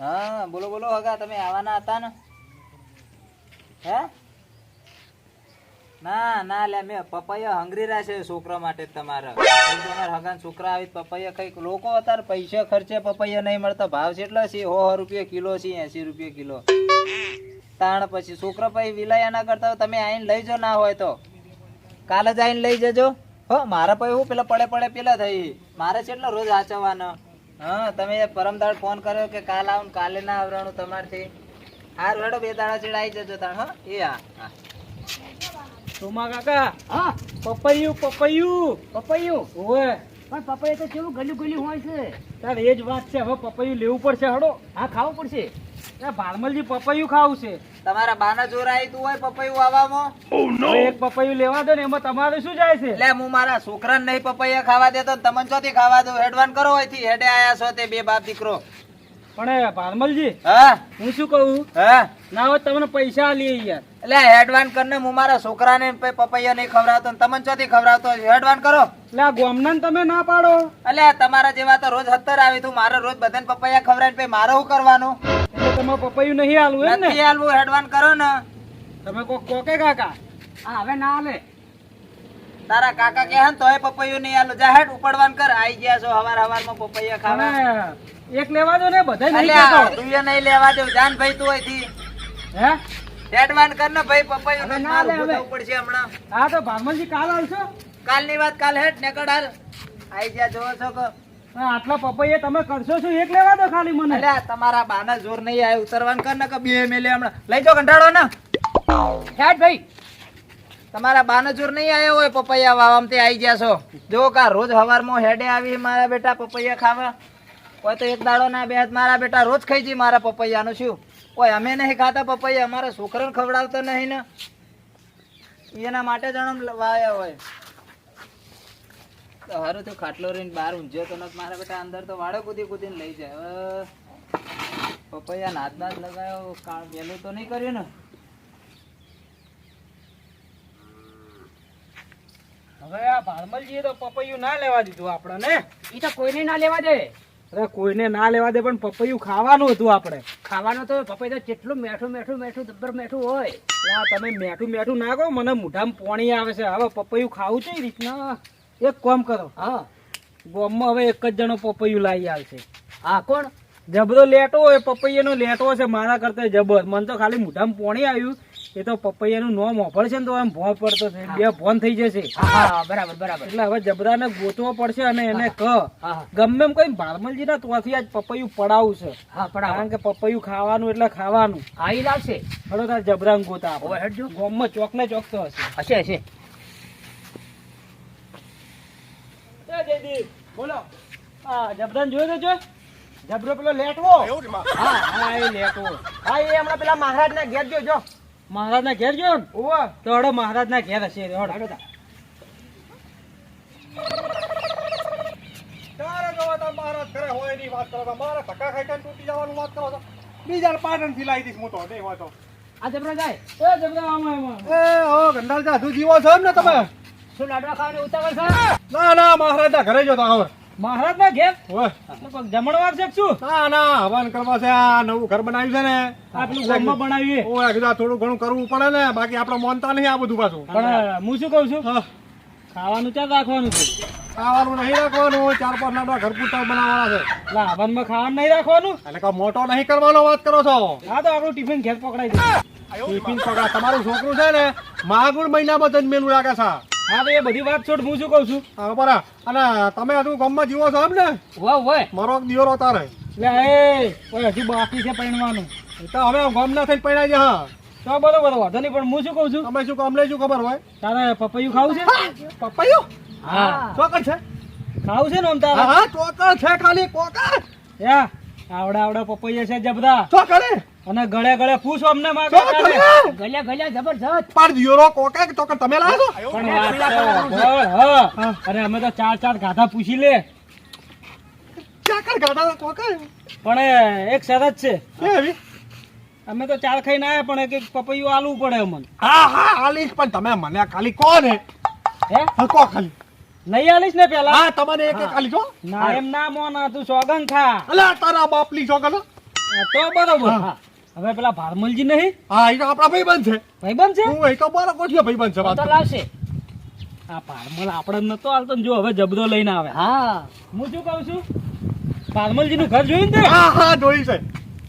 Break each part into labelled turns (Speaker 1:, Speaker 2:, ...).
Speaker 1: હા, બોલો બોલો, હગા, તમે આવવાના હતા ને? હે? ના ના, લે, મેં પપૈયા હંગરી રહ્યા છોકરા માટે તમારા. તમારા છોકરા આવી પપૈયા કંઈક લોકો અત્યારે પૈસા ખર્ચે પપૈયા નહીં મળતા. ભાવ કેટલો છે સો રૂપિયા કિલો છે, એસી રૂપિયા કિલો. તાણ પછી છોકરા પછી વિલાય એના કરતા તમે આઈને લઈ જો, ના હોય તો. કાલે જ આઈને લઈ જજો. હો, મારા પછી હું પેલા પડે પડે પેલા થઈ. મારે કેટલો રોજ હાચવવાનો હા તમે પરમદાડ ફોન કર્યો કે કાલ આવું કાલે ના આવવાનું તમારથી. હાર વેડો બે દાડા ચેડ આવી જજો તાણ હા. એ હા હા.
Speaker 2: સોમા કાકા.
Speaker 3: હા.
Speaker 2: પપૈયું પપૈયું.
Speaker 3: પપૈયું?
Speaker 2: ઓવે.
Speaker 3: પણ પપૈયું તો કેવું ગલ્યું ગલ્યું હોય છે.
Speaker 2: તાર એ જ વાત છે હવે પપૈયું લેવું પડશે હડો.
Speaker 3: હા ખાવું પડશે.
Speaker 2: એ ભારમલજી પપૈયું ખાવું છે.
Speaker 1: તમારા બાના જોર આવી તું હોય પપૈયું આવામાં?
Speaker 2: હવે એક પપૈયું લેવા દો ને એમાં તમારે શું જાય છે?
Speaker 1: એટલે હું મારા છોકરાને નહીં પપૈયા ખાવા દેતો ને તમને ચોથી ખાવા દો. હેડવાન કરો હોયથી હેડે આયા છો તે બે બાપ દીકરો.
Speaker 2: પણ ભારમલજી
Speaker 1: હા?
Speaker 2: હું શું કહું?
Speaker 1: હા?
Speaker 2: ના હોય તમને પૈસા આલીએ યાર.
Speaker 1: એટલે હેડવાન કરીને હું મારા છોકરાને ને પપૈયા નહીં ખવડાવતો ને તમને ચોથી ખવડાવતો હેડવાન કરો.
Speaker 2: એટલે આ ગોમનાને તમે ના પાડો.
Speaker 1: એટલે તમારા જેવા તો રોજ હત્તર આવી. તું મારે રોજ બધાને પપૈયા ખવડાવીને પછી મારે શું કરવાનું?
Speaker 2: તમે પપૈયું નહીં આલવું એમ ને?
Speaker 1: નથી હેડવાન કરો ને.
Speaker 2: તમે કોક કોકે કાકા?
Speaker 3: આ હવે ના આલે.
Speaker 1: તારા કાકા કે હન તોય પપૈયું નહીં આલું. જા હેડ ઉપડવાન કર. આઈ ગયા છો હવાર હવારમાં પપૈયા ખાવા.
Speaker 2: એક લેવા દો ને બધા નહીં ખાતો
Speaker 1: તું એ નહીં લેવા દેવ જાન ભાઈ તું અહીંથી.
Speaker 2: હે?
Speaker 1: હેડવાન કર ને ભાઈ પપૈયું
Speaker 3: ના લે હવે.
Speaker 1: થવું હમણાં.
Speaker 2: હા તો ભારમલજી કાલ આવશો?
Speaker 1: કાલની વાત કાલ હેડ નેકડ હાલ આઈ ગયા જોવો છો કે.
Speaker 2: આટલા પપૈયા તમે કરશો શું? એક લેવા દો ખાલી મને.
Speaker 1: અલ્યા તમારા બાના જોર નહીં આવે ઉતરવાન કર ને કે બે મેલે હમણાં. લઈ જાઓ કંટાળો ને.
Speaker 3: હેડ ભાઈ.
Speaker 1: તમારા બાના જોર નહીં આવ્યો હોય પપૈયા વાવામ તે આવી ગયા છો. જો કા રોજ હવારમાં હેડે આવી મારા બેટા પપૈયા ખાવા. કોઈ તો એક દાડો ના બે મારા બેટા રોજ ખાઈ જઈ મારા પપૈયાનું શું? કોઈ અમે નહીં ખાતા પપૈયા અમારા છોકરાને ખવડાવતા નહીં ને. એના માટે જણમ વાયા હોય. તો હારું તો ખાટલો રહીને બહાર ઊંઝ્યો તો મારા બેટા અંદર તો વાળો કૂદી કૂદીને લઈ જાય. હવે પપૈયા નાદ નાદ લગાયો કાળ વહેલું તો નહીં કર્યું ને?
Speaker 2: હવે આ ભારમલજીએ તો પપૈયું ના લેવા દીધું આપણને.
Speaker 3: એ તો કોઈને ના લેવા દે.
Speaker 2: અરે કોઈને ના લેવા દે પણ પપૈયું ખાવાનું હતું આપણે.
Speaker 3: ખાવાનું તો પપૈયું તો જેટલું મેઠું મેઠું મેઠું જબ્બર મેઠું હોય.
Speaker 2: તમે મેઠું મેઠું ના કહો મને મોઢામાં પોણી આવે છે. હવે પપૈયું ખાવું છે એ રીતના. એક કોમ કરો.
Speaker 3: હા.
Speaker 2: ગોમમાં હવે એક જ જણો પપૈયું લાવી આવશે.
Speaker 3: હા કોણ?
Speaker 2: જબરો લેટો હોય પપૈયાનો લેટો છે મારા કરતા જબર. મને તો ખાલી મોઢામાં પોણી આવ્યું. એ તો પપૈયાનું નોમ ઓફળ છે ને તો એમ ભોં પડતો છે. બે ભોન થઈ જશે.
Speaker 3: બરાબર બરાબર.
Speaker 2: એટલે હવે જબરાને ગોતવો પડશે અને એને ક. ગમે એમ કઈ ભારમલજી ના તોથી આજ પપૈયું પડાવું. છે કારણ કે પપૈયું ખાવાનું એટલે ખાવાનું.
Speaker 3: આવી લાવશે.
Speaker 2: બરોબર તાર ગોતા
Speaker 3: હેડજો.
Speaker 2: ગોમમાં ચોક ને ચોક તો હશે.
Speaker 3: હશે હશે.
Speaker 2: એ જયદીપ, બોલો. હા જબરાન જોયો તો જબરો પેલો લેટવો. હા હા એ લેટવો. હા એ હમણાં પેલા મહારાજ ના ઘેર જો જો. મહારાજ ના ઘેર જો ને? તો હડો મહારાજ ના ઘેર હશે. હડો. હડો
Speaker 4: તા. મહારાજ ઘરે હોય એની વાત કરો. મારે ધક્કા ખાઈ તૂટી જવાનું વાત કરો. બીજા પાટણથી લાવી દઈશ હું તો, નહીં હોય તો.
Speaker 3: આ જબરા જાય.
Speaker 2: એ જબરા આમાં
Speaker 4: એ, ગંડાલ જાદુ જીવો છો એમ ને તમે?
Speaker 3: શું લાડવા ખાવાની ઉતાવળ છે?
Speaker 4: ના, ના, મહારાજના ઘરે જતા હવે.
Speaker 2: મહારાજ ના ઘેર. જમણવાર છે શું?
Speaker 4: ના, ના, હવન કરવા છે. આ નવું ઘર બનાવ્યું છે ને.
Speaker 2: આટલું ગામમાં બનાવ્યું એ.
Speaker 4: ઓય, થોડું ઘણું કરવું પડે ને બાકી આપણે મોનતા નહીં આ બધું પાછું.
Speaker 2: પણ હું શું કઉ છું? ખાવાનું ક્યાં રાખવાનું છે?
Speaker 4: ખાવાનું નહીં રાખવાનું ચાર પાંચ લાડવા ઘર પૂરતા બનાવવાના છે.
Speaker 2: એટલે હવનમાં ખાવાનું નહીં રાખવાનું?
Speaker 4: એટલે મોટો નહીં કરવાનો વાત કરો છો.
Speaker 2: હા તો આપણું ટિફિન ઘેર પકડાઈ દે.
Speaker 4: ટિફિન પકડા. તમારું છોકરું છે ને માગુર મહિનામાં જન્મેલું લાગે છે.
Speaker 2: હા તો એ બધી વાત છોડ હું શું કઉ છું?
Speaker 4: હા, બરા. અને તમે હજુ ગામમાં જીવો છો એમ ને?
Speaker 3: વાહ હોય
Speaker 4: મારો દિયોરો તારે.
Speaker 2: એટલે એ ઓય હજી બાકી છે પરણવાનું.
Speaker 4: તો હવે ગામ ના થઈને પૈણા છે હા.
Speaker 2: તો બરોબર વાંધો નહીં પણ હું શું કઉ છું?
Speaker 4: તમે શું કામ લઈશું ખબર હોય?
Speaker 2: તારે પપૈયું ખાવું છે?
Speaker 4: પપૈયું?
Speaker 2: હા.
Speaker 4: ચોકર છે?
Speaker 2: ખાવું છે ને આમ તારે?
Speaker 4: હા ચોકર છે ખાલી કોકર
Speaker 2: યા. આવડા આવડા પપૈયા છે જબરા
Speaker 4: ચોકરે
Speaker 2: અને ગળે ગળે પૂછો અમને માગે
Speaker 4: ગળે
Speaker 3: ગલ્યા જબરજસ્ત.
Speaker 4: પાર દિયોરો તો ચોકર તમે લાવો છો?
Speaker 2: પણ વાત હા. અરે અમે તો ચાર ચાર ગાધા પૂછી લે.
Speaker 4: ચાકર ગાધા કોકર
Speaker 2: પણ એક શરત છે.
Speaker 4: કે એવી?
Speaker 2: અમે તો ચાર ખાઈને આયા પણ એક એક પપૈયું આલવું પડે અમને.
Speaker 4: હા હા આલીશ પણ તમે મને ખાલી કોને?
Speaker 2: હે?
Speaker 4: કો ખાલી.
Speaker 2: નહીં આલીશ ને પેલા.
Speaker 4: હા તમને એક એક ખાલી છો
Speaker 2: ના એમ ના મોના તું સોગન ખા
Speaker 4: અલા તારા બાપલી સોગન
Speaker 2: તો બરોબર. હવે પેલા ભારમલજી નહીં?
Speaker 4: હા એ તો આપણા ભાઈબંધ છે.
Speaker 2: ભાઈબંધ છે?
Speaker 4: હું એ તો બાર કોઠીઓ ભાઈબંધ છે વાત
Speaker 3: તો લાવશે.
Speaker 2: આ ભારમલ આપણે નતો હાલતો ને જો હવે જબરો લઈને આવે.
Speaker 3: હા.
Speaker 2: હું શું કહું છું? ભારમલજી નું ઘર જોયું ને
Speaker 4: હા હા જોઈ છે.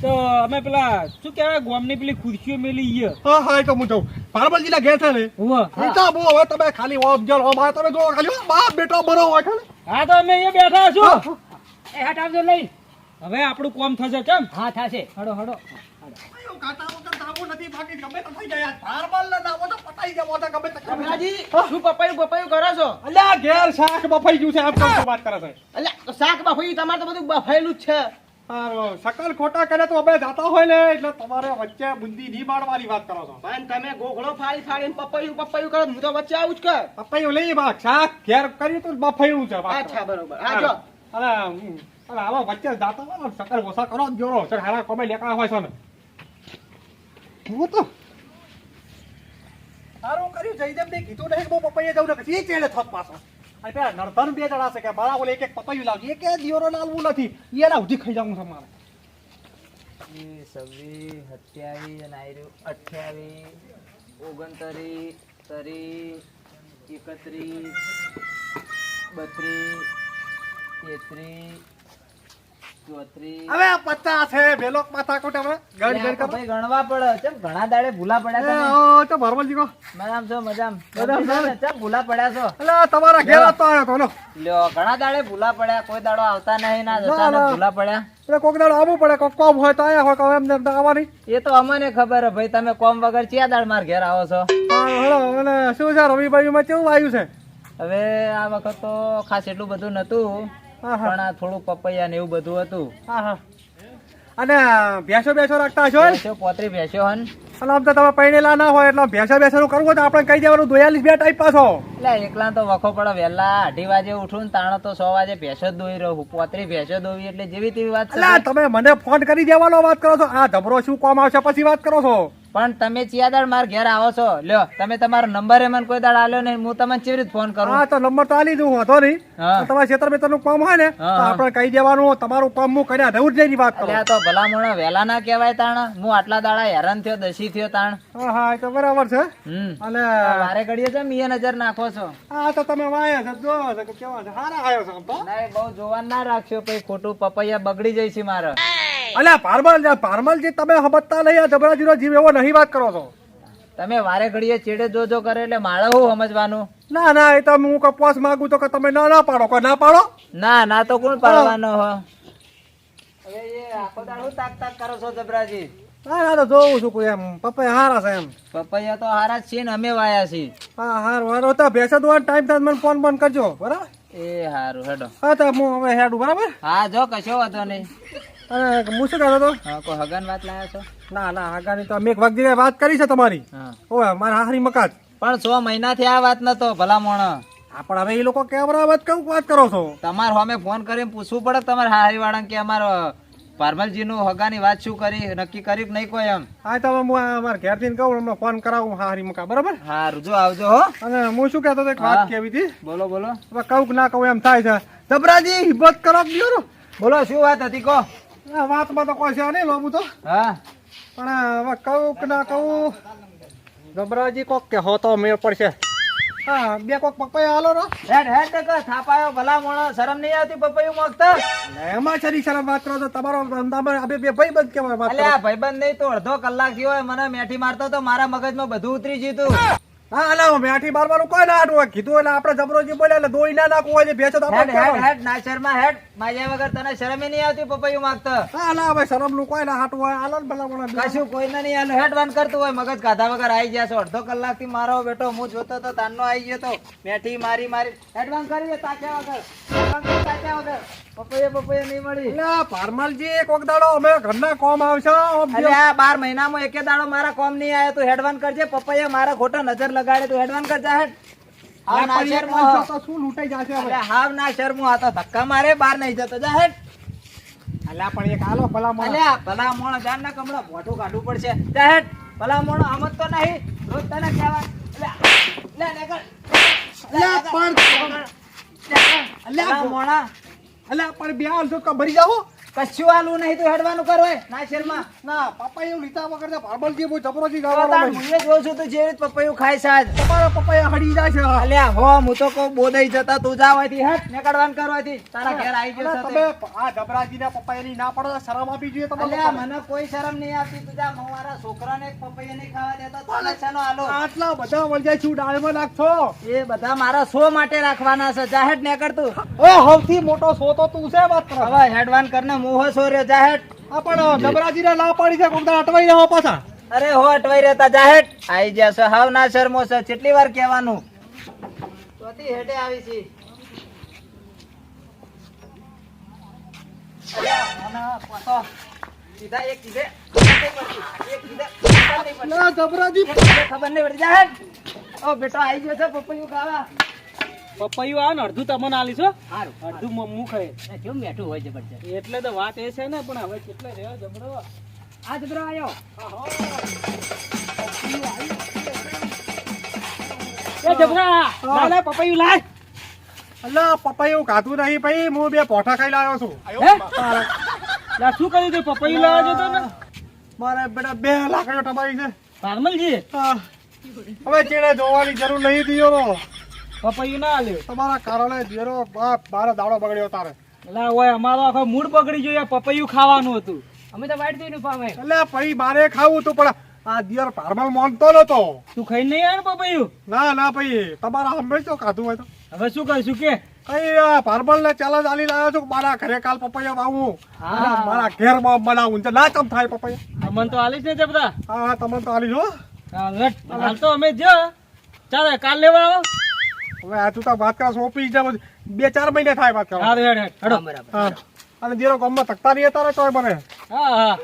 Speaker 2: તો અમે પેલા શું કહેવાય ગોમની પેલી ખુરશીઓ મેલી ઈએ
Speaker 4: હા હા તો હું જાઉં. પાર્વલજીના ઘેર છે ને. એ તો બહુ હવે તમે ખાલી ઓમ જલ ઓમ આ તમે જો ખાલી હો, બાપ બેટો બરો હોય ખાલી.
Speaker 2: હા તો અમે અહીંયા બેઠા છું.
Speaker 3: એ હટ આવજો લઈ.
Speaker 2: હવે આપણું કોમ થશે કેમ?
Speaker 3: હા થશે. હડો હડો.
Speaker 4: શાક બફાઈ ગયું છે આમ કેમ વાત કરે છે?
Speaker 2: અલ્યા શાક બફાયું તમારે તો બધું બફાયેલું જ છે.
Speaker 4: સકલ ખોટા કરે તો અમે જાતા હોય ને એટલે તમારે વચ્ચે બુંદી નહીં મારવાની વાત કરો છો.
Speaker 2: પણ તમે ગોખળો ફાડી ફાડી પપૈયું પપૈયું કરો હું તો વચ્ચે આવું જ કર.
Speaker 4: પપૈયું લઈ ભાગ શાક ઘેર કર્યું તો બફૈયું છે.
Speaker 2: અચ્છા બરોબર. હા જો.
Speaker 4: અરે અરે આવા વચ્ચે જાતા હોય ને સકલ ઓછા કરો જ જોરો સર હારા કોમે લેકડા હોય છે ને. હું તો સારું કર્યું જયદેવ ને કીધું નહીં બહુ પપૈયા જવું નથી એ ચેડે થોત પાછો. અને પેલા બે જણા છે કે મારા ઓલે એક એક પપૈયું લાવજો. એક દિયોરો લાવવું નથી. એના સુધી ખાઈ જાઉં છું મારે
Speaker 1: છવ્વીસ સત્યાવીસ અને આયરું. અઠ્યાવીસ ઓગણત્રીસ ત્રીસ એકત્રીસ બત્રીસ તેત્રીસ
Speaker 4: હવે પચાસ હે બેલોક માથા કોટ હવે. ગણ ગણ
Speaker 1: ભાઈ ગણવા પડે. ચમ ઘણા દાડે ભૂલા પડ્યા
Speaker 4: તો ભરવાજી કો
Speaker 1: મજામ છો મજામ.
Speaker 4: મજામ છો?
Speaker 1: ભૂલા પડ્યા છો?
Speaker 4: એટલે તમારા ઘેર હતો આવ્યો તો
Speaker 1: લ્યો ઘણા દાડે ભૂલા પડ્યા કોઈ દાડો આવતા નહીં ના
Speaker 4: ના,
Speaker 1: જતા ભૂલા પડ્યા.
Speaker 4: એટલે કોક દાડો આવવું પડે કોક કોમ હોય તો આયા હોય તો એમને એમ આવવાની.
Speaker 1: એ તો અમને ખબર હે ભાઈ તમે કોમ વગર ચિયા દાડ માર ઘેર આવો છો?
Speaker 4: હેલો અને શું છે રવિભાઈમાં કેવું આવ્યું છે?
Speaker 1: હવે આ વખત તો ખાસ એટલું બધું નતું પણ થોડું પપૈયા ને એવું બધું હતું.
Speaker 4: હા હા. અને ભેંસો બેસો રાખતા છો?
Speaker 1: ભેંસો પોતરી ભેંસો હન.
Speaker 4: અને આમ તો તમે પૈણેલા ના હોય એટલે ભેંસો નું કરવું હોય તો આપણે કહી દેવાનું દોયાલીસ બે ટાઈપ પાછો.
Speaker 1: એટલે એકલા તો વખો પડે વહેલા અઢી વાગે ઉઠું ને તાણો તો સો વાગે ભેંસો દોઈ રહું. પોતરી ભેંસો દોવી એટલે જેવી તેવી વાત
Speaker 4: એટલે તમે મને ફોન કરી દેવાનો વાત કરો છો. આ ધબરો શું કોમ આવશે? પછી વાત કરો છો.
Speaker 1: પણ તમે ચિયા દાડ માર ઘેર આવો છો. લ્યો તમે તમારો નંબર એ મને કોઈ દાડ આલ્યો નહીં હું તમને ચેવી રીતે ફોન કરું?
Speaker 4: હા તો નંબર તો આલી દઉં વાંધો નહીં. તમારા ક્ષેત્ર બેતરનું કામ હોય ને તો. આપણે કહી દેવાનું તમારું કામ હું કર્યા રહું જ નહીં વાત કરો.
Speaker 1: તો ભલા મોણા વહેલા ના કહેવાય તાણ. હું આટલા દાડા હેરાન થયો દસી થયો તાણ.
Speaker 4: હા હા એ તો બરાબર છે. અને
Speaker 1: મારે ઘડીએ છે મીએ નજર નાખો છો.
Speaker 4: હા તો તમે વાયા છો જો કેવા છે હારા આવ્યો છે
Speaker 1: બહુ જોવાન ના રાખ્યો પછી ખોટું પપૈયા બગડી જાય છે મારે.
Speaker 4: અલ્યા પારમલ પારમલ જે તમે સમજતા નહીં આ જબરાજીનો જીવ એવો નહીં વાત કરો છો.
Speaker 1: તમે વારે ઘડીએ ચેડે જોજો કરે એટલે મારે હું સમજવાનું?
Speaker 4: ના ના એ તો હું કપવાસ માંગુ તો કે તમે ના ના પાડો. કે ના પાડો?
Speaker 1: ના ના તો કોણ પાડવાનો હો? હવે એ આખો દાડો તાક તાક કરો છો જબરાજી?
Speaker 4: ના ના તો જોઉં છું કોઈ એમ. પપ્પા હારા છે એમ.
Speaker 1: પપૈયા તો હારા છે ને અમે વાયા છીએ.
Speaker 4: હા હાર વારો તો ભેસા દોવાનો ટાઈમ થાય મને ફોન ફોન કરજો બરાબર?
Speaker 1: એ હારું હેડો.
Speaker 4: હા તો હું હવે હેડું બરાબર?
Speaker 1: હા જો કશો વાંધો નહીં.
Speaker 4: અને હું શું કહેતો હતો?
Speaker 1: કોઈ હગન વાત લાયા છો?
Speaker 4: ના ના હગાની તો અમે એક વખત વાત કરી છે તમારી. ઓય મારા હારી મકાન
Speaker 1: પણ છ મહિનાથી આ વાત નતો ભલા મોણ
Speaker 4: પણ હવે એ લોકો કેમેરા વાત કયું વાત કરો છો?
Speaker 1: તમારે અમે ફોન કરીને પૂછવું પડે તમારે હારી વાળા કે અમારો પારમલજી નું હગાની વાત શું કરી નક્કી કરી નહીં કોઈ એમ?
Speaker 4: હા તો હું અમારા ઘેરથી કહું હમણાં ફોન કરાવું હારી મકા બરાબર?
Speaker 1: હારું જો આવજો હો.
Speaker 4: અને હું શું કહેતો હતો એક વાત કેવી હતી?
Speaker 1: બોલો બોલો.
Speaker 4: હવે કહું ના કહું એમ થાય છે. જબરાજી હિંમત કરો
Speaker 1: બોલો શું વાત હતી કહો.
Speaker 4: વાતમાં તો કોઈ છે નહીં લોબુ તો.
Speaker 1: હા?
Speaker 4: પણ હવે કહું કે ના કહું ગભરાજી કોક કે હો તો મેળ પડશે. હા બે કોક પપૈયા હાલો રો
Speaker 1: હેડ હેડ ટકા થાપાયો ભલા મોણો શરમ નહીં આવતી પપૈયું મોગતા
Speaker 4: એમાં છે શરમ વાત કરો તો તમારો ધંધામાં બે ભાઈ બંધ કેવાય
Speaker 1: અલ્યા ભાઈબંધ નહીં તો અડધો કલાક થયો હોય મને મેઠી મારતો તો મારા મગજમાં બધું ઉતરી જીતું.
Speaker 4: હા અલા મેઠી બારવાનું કોઈ ના હોય. કીધું એટલે આપણે જબરોજી બોલ્યા એટલે દોઈ ના નાખવું હોય છે તો આપણે
Speaker 1: હેડ હેડ ના શર્મા હેડ. માજ્યા વગર તને શરમે નહીં આવતી પપૈયું માગતા.
Speaker 4: હા અલા કોઈ ના હાટું હોય. હાલો ને ભલા મોણા.
Speaker 1: કશું કોઈને નહીં હેડ વાન કરતું હોય. મગજ કાધા વગર આવી ગયા છો. અડધો કલાકથી મારો બેટો હું જોતો તો તાનનો આવી ગયો તો. મેઠી મારી મારી. હેડ વાન કરી દે તાક્યા વગર. હેડ વાન કરી તાક્યા વગર. પપૈયા પપૈયા નહીં મળી.
Speaker 4: એટલે પારમાલજી કોક દાડો અમે ઘરના કોમ આવશે
Speaker 1: અરે આ બાર મહિનામાં એકે દાડો મારા કોમ નહીં આવ્યો. તું હેડવાન કરજે. પપૈયા મારા ખોટા નજર લગાડે તો હેડવાન કરજા હેડ હાવ ના શરમો
Speaker 4: તો શું લૂંટાઈ જશે
Speaker 1: અરે હાવ ના શરમો આ તો ધક્કા મારે બહાર નહીં જતો. જા હેડ
Speaker 4: અલ્યા પણ એક આલો ભલા મોણા.
Speaker 1: અલ્યા ભલા મોણો જાન ના કમળો મોઢું કાઢવું પડશે. જા હેડ ભલા મોણો આમ જ તો નહીં. રોજ તને કહેવા અલ્યા, લે. લે,
Speaker 4: અલ્યા પણ અલ્યા
Speaker 1: મોણા
Speaker 4: અલ્યા પણ બે હાલ તો ભરી જાઓ
Speaker 1: કશું આલું નહીં તો હેડવાનું કરો ના શેરમાં.
Speaker 4: ના પપૈયું લીધા વગર ભારબલજી બહુ.
Speaker 1: મુંએ જોઉં છું તો જે રીત પપૈયું ખાય છે
Speaker 4: તમારો પપૈયા હળી જાય છે.
Speaker 1: અલ્યા હો હું તો કહું બોદઈ જતા તું જા હોયથી હટ નીકળવાનું કરો તારા ઘેર આવી ગયો
Speaker 4: તમે
Speaker 1: આ
Speaker 4: જબરાજી આ જબરાજીના પપૈયાની ના પડો શરમ આપી જોઈએ તમે
Speaker 1: અલ્યા મને કોઈ શરમ નહીં આવતી. તું જા હું મારા છોકરાને પપૈયા નહીં ખાવા દેતો. તને શાનો આલો?
Speaker 4: આટલા બધા વળજાય છું ડાળમાં નાખશો.
Speaker 1: એ બધા મારા શો માટે રાખવાના છે. જાહેર નીકળતું
Speaker 4: એ સૌથી મોટો સો તો તું છે માત્ર. કરો
Speaker 1: હવે હેડવાન કરને મોહ સોર્યો જાહેર.
Speaker 4: આ પણ જબરાજીને ના પાડી છે કોક અટવાઈ રહો પાછા.
Speaker 1: અરે હો અટવાઈ રહેતા જાહેર. આઈ ના શરમો છે કેટલી વાર કહેવાનું? ચોથી હેડે આવી છે. અલ્યા, મને પાછો સીધા એક કીધે. ખબર નહીં પડતી. એક કીધે ખબર નહીં પડતી.
Speaker 4: ના જબરાજી.
Speaker 1: ખબર નહીં પડતી. જાહેર. ઓ બેટો આઈ ગયો છે પપૈયું ખાવા
Speaker 2: પપૈયું આવે ને અડધું તમને આલી છો અડધું મમ્મું ખાય
Speaker 3: કેવું મેઠું હોય જબરજસ્ત?
Speaker 2: એટલે તો વાત એ છે ને પણ હવે કેટલે રહ્યો જબરો?
Speaker 3: આ જબરો આવ્યો
Speaker 2: એ જબરા પપૈયું લાય.
Speaker 4: અલ્લા પપૈયું ખાધું નહીં ભાઈ હું બે પોઠા ખાઈ લાવ્યો છું.
Speaker 2: લા શું કર્યું તે પપૈયું જતો ને
Speaker 4: મારે બેટા બે લાકડીઓ છે.
Speaker 2: પારમલજી?
Speaker 4: હવે ચેડે જોવાની જરૂર નહીં દિયો
Speaker 2: પપૈયું ના આલ્યું.
Speaker 4: તમારા કારણે જેરો બાપ દાડો બગડ્યો તારે.
Speaker 2: એટલે ઓય અમારો આખો મૂડ બગડી જોઈએ પપૈયું ખાવાનું હતું.
Speaker 3: અમે તો પામે
Speaker 4: એટલે પછી મારે ખાવું હતું પણ આ દિયર પારમલ માનતો નતો.
Speaker 2: તું ખાઈ નહીં આવે પપૈયું?
Speaker 4: ના ના ભાઈ તમારા હંમેશા ખાધું હોય તો?
Speaker 2: હવે શું કરીશું કે?
Speaker 4: કઈ પારમલ ને ચેલેન્જ ચાલી લાવ્યો છું મારા ઘરે કાલ પપૈયા વાવું.
Speaker 2: હા.
Speaker 4: મારા ઘેર બનાવું. છે ના ચમ થાય પપૈયા?
Speaker 2: અમન તો આલીશ ને બધા.
Speaker 4: હા હા તમે તો આલી છો
Speaker 2: હાલ તો અમે જો ચાલે કાલ લેવા આવો.
Speaker 4: હવે આ તું વાત કરા ઓફિસ જા બે ચાર મહિને થાય વાત
Speaker 2: કરો
Speaker 4: હા
Speaker 2: હેડ હેડ. હેડો
Speaker 3: બરાબર.
Speaker 4: અને જેનો ગામમાં તકતા નહીં અત્યારે ને તોય મને
Speaker 2: હા હા.